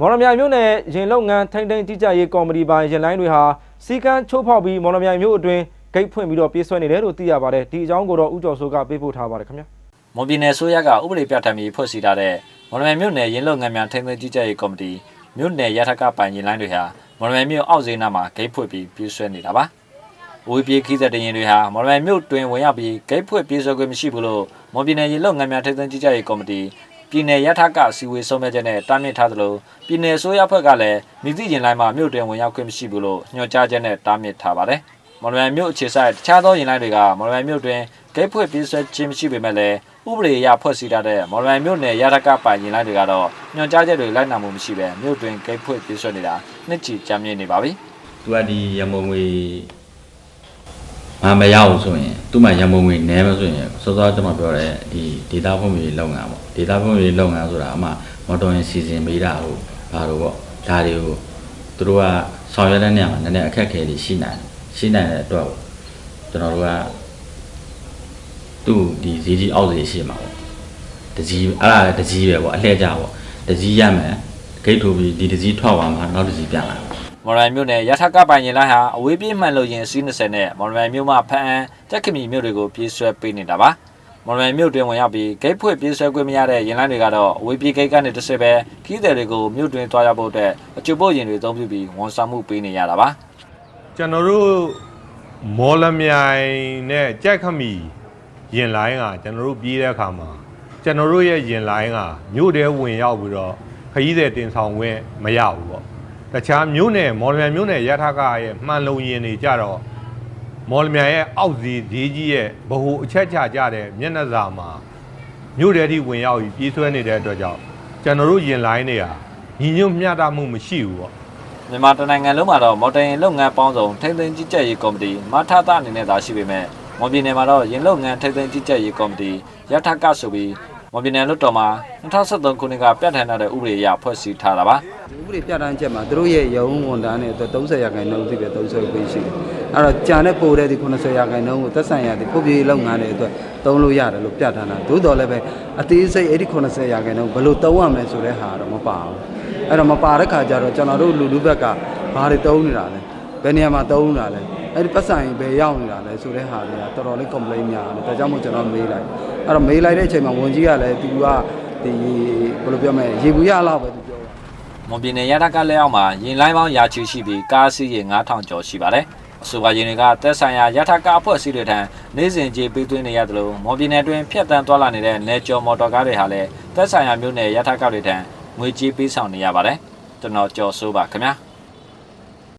မော်ရမြိုင်မြို့နယ်ရင်လုံငန်းထိန်းသိမ်းကြီးကြပ်ရေးကော်မတီပိုင်းရင်လိုင်းတွေဟာစီကန်းချိုးဖောက်ပြီးမော်ရမြိုင်မြို့အတွင်းဂိတ်ဖွင့်ပြီးတော့ပြေးဆွဲနေတယ်လို့သိရပါတယ်ဒီအကြောင်းကိုတော့ဦးကျော်စိုးကပေးပို့ထားပါတယ်ခင်ဗျာမွန်ပြည်နယ်ဆိုရကဥပဒေပြဋ္ဌာန်းပြီးဖွဲ့စည်းထားတဲ့မော်လမြိုင်မြို့နယ်ရင်းလုံငံမြန်ထိန်းသိမ်းကြီးကြပ်ရေးကော်မတီမြို့နယ်ရထကပိုင်ရင်လိုင်းတွေဟာမော်လမြိုင်မြို့အောက်ဈေးနားမှာဂိတ်ဖွင့်ပြီးပြေးဆွဲနေတာပါ။ဝေးပြေးခီးသက်တရင်တွေဟာမော်လမြိုင်မြို့တွင်ဝင်ရောက်ပြီးဂိတ်ဖွင့်ပြေးဆွဲခွင့်မရှိဘူးလို့မွန်ပြည်နယ်ရင်းလုံငံမြန်ထိန်းသိမ်းကြီးကြပ်ရေးကော်မတီ ပြည်နယ်ရထကစီဝေဆုံးဖြတ်ချက်နဲ့တားမြစ်ထားသလိုပြည်နယ်ဆိုရဖွဲ့ကလည်းမြည်သည့်ရင်လိုင်းမှာမြို့တွင်ဝင်ရောက်ခွင့်မရှိဘူးလို့ညွှန်ကြားချက်နဲ့တားမြစ်ထားပါတယ်။မော်လမြိုင်မြို့အခြေဆိုင်တခြားသောရင်လိုင်းတွေကမော်လမြိုင်မြို့တွင်ဂိတ်ဖွင့်ပြေးဆွဲခြင်းမရှိပေမဲ့လည်းဥပဒေအရဖွဲ့စည်းထားတဲ့မော်လမြိုင်မြို့နယ်ရထကပိုင်ရင်လိုက်တွေကတော့ညွှန်ကြားချက်တွေလိုက်နာမှုမရှိဘဲမြို့တွင်ဂိတ်ဖွင့်ပြေးဆွဲနေတာနှစ်ချီကြာမြင့်နေပါပြီသူကဒီရမုံငွေ မမရအောင်ဆိုရင်သူ့မှာရမုံငွေနည်းမဆိုရင်စောစောကျွန်တော်ပြောတဲ့ဒီဒေတာဖုံးကြီးလုပ်ငန်းပေါ့ဒေတာဖုံးကြီးလုပ်ငန်းဆိုတာအမှမော်တော်ရင်စီစဉ်ပေးတာဟုတ်ဒါတော့ပေါ့ဒါတွေကိုသူတို့ကဆောင်ရွက်တဲ့နေရာမှာနည်းနည်းအခက်အခဲတွေရှိနိုင်တယ်ရှိနိုင်တဲ့အတွက်ကျွန်တော်တို့ကသူ့ဒီဈေးကြီးအောက်ဈေးရှိမှာပေါ့တကြီးအဲ့ဒါလည်းတကြီးပဲပေါ့အလှည့်ကြပေါ့တကြီးရမယ်ဂိတ်ထိုးပြီးဒီတကြီးထွက်သွားမှာနောက်တကြီးပြန်လာ မော်လမြိုင်မြို့နယ်ရထကပိုင်ရင်လိုက်ဟာအဝေးပြေးမှန်လို့ရင်စီး20နဲ့မော်လမြိုင်မြို့မှာဖအံတက်ခမီမြို့တွေကိုပြေးဆွဲပေးနေတာပါမော်လမြိုင်မြို့တွင်ဝင်ရောက်ပြီးဂိတ်ဖွင့်ပြေးဆွဲခွင့်မရတဲ့ရင်လိုက်တွေကတော့အဝေးပြေးဂိတ်ကနေတစ်ဆင့်ပဲခီးသည်တွေကိုမြို့တွင်တွားရောက်ဖို့အတွက်အကျုပ်ပို့ရင်တွေအသုံးပြုပြီးဝန်ဆောင်မှုပေးနေရတာပါကျွန်တော်တို့မော်လမြိုင်နဲ့ကြက်ခမီရင်လိုင်းကကျွန်တော်တို့ပြေးတဲ့အခါမှာကျွန်တော်တို့ရဲ့ရင်လိုင်းကမြို့ထဲဝင်ရောက်ပြီးတော့ခရီးသည်တင်ဆောင်ခွင့်မရဘူးပေါ့ တခြားမြို့နယ်မော်လမြိုင်မြို့နယ်ရထကရဲ့မှန်လုံရင်တွေကြတော့မော်လမြိုင်ရဲ့အောက်စီဈေးကြီးရဲ့ဗဟိုအချက်ချကြတဲ့မျက်နှာစာမှာမြို့ထဲထိဝင်ရောက်ပြီးပြေးဆွဲနေတဲ့အတွက်ကြောင့်ကျွန်တော်တို့ရင်လိုင်းတွေဟာညီညွတ်မျှတမှုမရှိဘူးပေါ့မြန်မာတိုင်းနိုင်ငံလုံးမှာတော့မော်တော်ယာဉ်လုပ်ငန်းပေါင်းစုံထိန်းသိမ်းကြီးကြပ်ရေးကော်မတီမထသအနေနဲ့သာရှိပေမဲ့မော်ပြည်နယ်မှာတော့ယာဉ်လုပ်ငန်းထိန်းသိမ်းကြီးကြပ်ရေးကော်မတီရထကဆိုပြီး မော်ပြည်နယ်လွှတ်တော်မှာ2023ခုနှစ်ကပြဋ္ဌာန်းထားတဲ့ဥပဒေအရဖွဲ့စည်းထားတာပါဒီဥပဒေပြဋ္ဌာန်းချက်မှာသူတို့ရဲ့ရုံးဝန်ထမ်းတွေအတွက်30ရာခိုင်နှုန်းသိပဲ30ခွင့်ရှိတယ်။အဲ့တော့ကြာတဲ့ပိုတဲ့ဒီ90ရာခိုင်နှုန်းကိုသက်ဆိုင်ရာဒီပုတ်ပြေးလုပ်ငန်းတွေအတွက်သုံးလို့ရတယ်လို့ပြဋ္ဌာန်းတာ။သို့တော်လည်းပဲအသေးစိတ်အဲ့ဒီ90ရာခိုင်နှုန်းဘယ်လိုသုံးရမလဲဆိုတဲ့ဟာတော့မပါဘူး။အဲ့တော့မပါတဲ့ခါကျတော့ကျွန်တော်တို့လူလူဘက်ကဘာတွေသုံးနေတာလဲ။ဘယ်နေရာမှာသုံးနေတာလဲ။ အဲ့ဒီပတ်ဆိုင်ဘယ်ရောက်နေတာလဲဆိုတဲ့ဟာတွေကတော်တော်လေး complaint များတယ်။ဒါကြောင့်မို့ကျွန်တော်မေးလိုက်။အဲ့တော့မေးလိုက်တဲ့အချိန်မှာဝန်ကြီးကလည်းသူကဒီဘယ်လိုပြောမလဲရေဘူးရလောက်ပဲသူပြောတာ။မွန်ပြည်နယ်ရထကလက်အောက်မှာရင်လိုင်းပေါင်းရာချီရှိပြီးကားစီးရေ9000ကျော်ရှိပါတယ်အဆိုပါရင်တွေကသက်ဆိုင်ရာရထကအဖွဲ့အစည်းတွေထံနေစဉ်ကြေးပေးသွင်းနေရတယ်လို့မွန်ပြည်နယ်တွင်ဖျက်တမ်းသွားလာနေတဲ့နယ်ကျော်မော်တော်ကားတွေဟာလည်းသက်ဆိုင်ရာမြို့နယ်ရထကတွေထံငွေကြေးပေးဆောင်နေရပါတယ်ကျွန်တော်ကျော်စိုးပါခင်ဗျာ